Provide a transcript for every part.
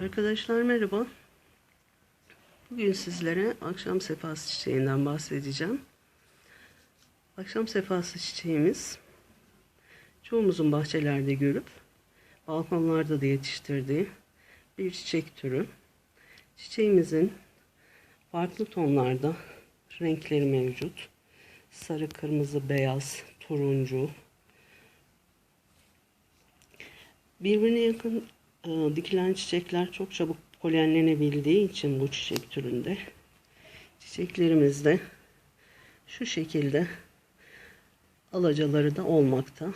Arkadaşlar merhaba. Bugün sizlere akşam sefası çiçeğinden bahsedeceğim. Akşam sefası çiçeğimiz çoğumuzun bahçelerde görüp balkonlarda da yetiştirdiği bir çiçek türü. Çiçeğimizin farklı tonlarda renkleri mevcut. Sarı, kırmızı, beyaz, turuncu, Birbirine yakın dikilen çiçekler çok çabuk polenlenebildiği için bu çiçek türünde çiçeklerimiz de şu şekilde alacaları da olmakta.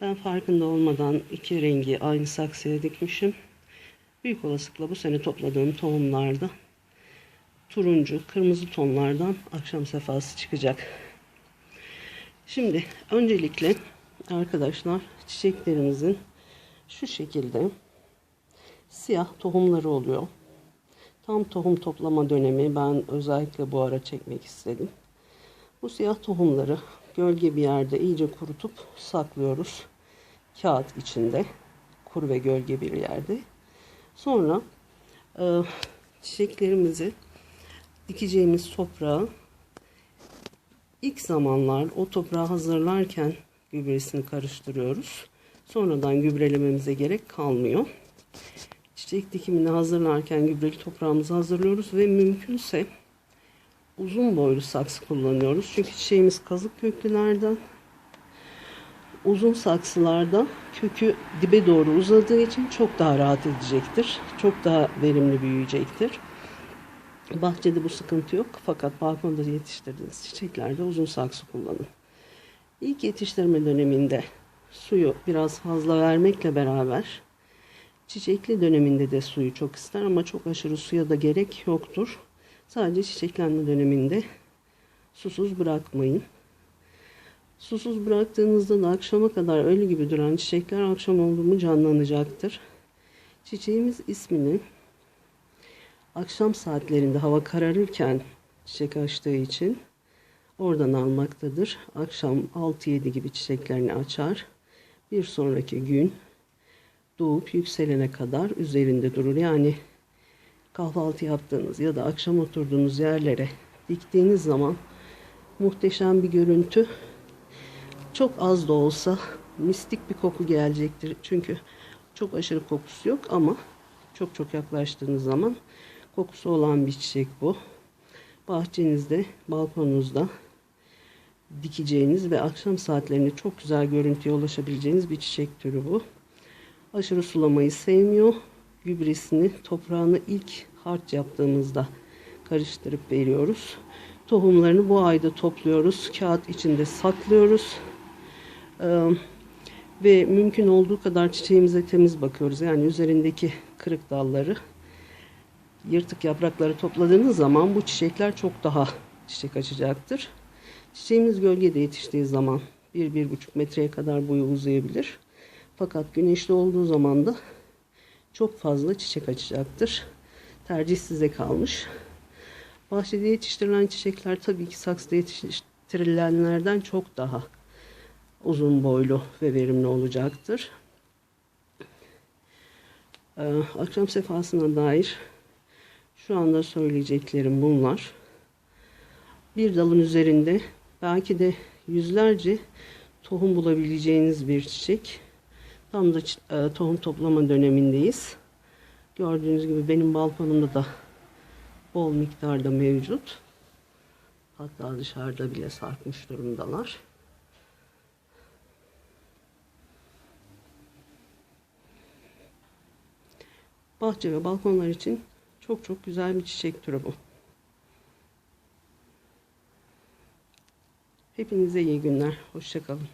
Ben farkında olmadan iki rengi aynı saksıya dikmişim. Büyük olasılıkla bu sene topladığım tohumlarda turuncu, kırmızı tonlardan akşam sefası çıkacak. Şimdi öncelikle arkadaşlar çiçeklerimizin şu şekilde siyah tohumları oluyor. Tam tohum toplama dönemi ben özellikle bu ara çekmek istedim. Bu siyah tohumları gölge bir yerde iyice kurutup saklıyoruz. Kağıt içinde kuru ve gölge bir yerde. Sonra e, çiçeklerimizi dikeceğimiz toprağa ilk zamanlar o toprağı hazırlarken gübresini karıştırıyoruz. Sonradan gübrelememize gerek kalmıyor. Çiçek dikimini hazırlarken gübreli toprağımızı hazırlıyoruz ve mümkünse uzun boylu saksı kullanıyoruz. Çünkü çiçeğimiz kazık köklülerden. Uzun saksılarda kökü dibe doğru uzadığı için çok daha rahat edecektir. Çok daha verimli büyüyecektir. Bahçede bu sıkıntı yok fakat balkonda yetiştirdiğiniz çiçeklerde uzun saksı kullanın. İlk yetiştirme döneminde suyu biraz fazla vermekle beraber çiçekli döneminde de suyu çok ister ama çok aşırı suya da gerek yoktur. Sadece çiçeklenme döneminde susuz bırakmayın. Susuz bıraktığınızda da akşama kadar ölü gibi duran çiçekler akşam oldu canlanacaktır. Çiçeğimiz ismini akşam saatlerinde hava kararırken çiçek açtığı için oradan almaktadır. Akşam 6-7 gibi çiçeklerini açar. Bir sonraki gün doğup yükselene kadar üzerinde durur. Yani kahvaltı yaptığınız ya da akşam oturduğunuz yerlere diktiğiniz zaman muhteşem bir görüntü. Çok az da olsa mistik bir koku gelecektir. Çünkü çok aşırı kokusu yok ama çok çok yaklaştığınız zaman kokusu olan bir çiçek bu. Bahçenizde, balkonunuzda dikeceğiniz ve akşam saatlerinde çok güzel görüntüye ulaşabileceğiniz bir çiçek türü bu. Aşırı sulamayı sevmiyor. Gübresini, toprağını ilk harç yaptığımızda karıştırıp veriyoruz. Tohumlarını bu ayda topluyoruz. Kağıt içinde saklıyoruz. Ee, ve mümkün olduğu kadar çiçeğimize temiz bakıyoruz. Yani üzerindeki kırık dalları, yırtık yaprakları topladığınız zaman bu çiçekler çok daha çiçek açacaktır. Çiçeğimiz gölgede yetiştiği zaman 1-1,5 metreye kadar boyu uzayabilir. Fakat güneşli olduğu zaman da çok fazla çiçek açacaktır. Tercih size kalmış. Bahçede yetiştirilen çiçekler tabii ki saksıda yetiştirilenlerden çok daha uzun boylu ve verimli olacaktır. Ee, akşam sefasına dair şu anda söyleyeceklerim bunlar. Bir dalın üzerinde belki de yüzlerce tohum bulabileceğiniz bir çiçek. Tam da e, tohum toplama dönemindeyiz. Gördüğünüz gibi benim balkonumda da bol miktarda mevcut. Hatta dışarıda bile sarkmış durumdalar. Bahçe ve balkonlar için çok çok güzel bir çiçek türü bu. Hepinize iyi günler. Hoşçakalın.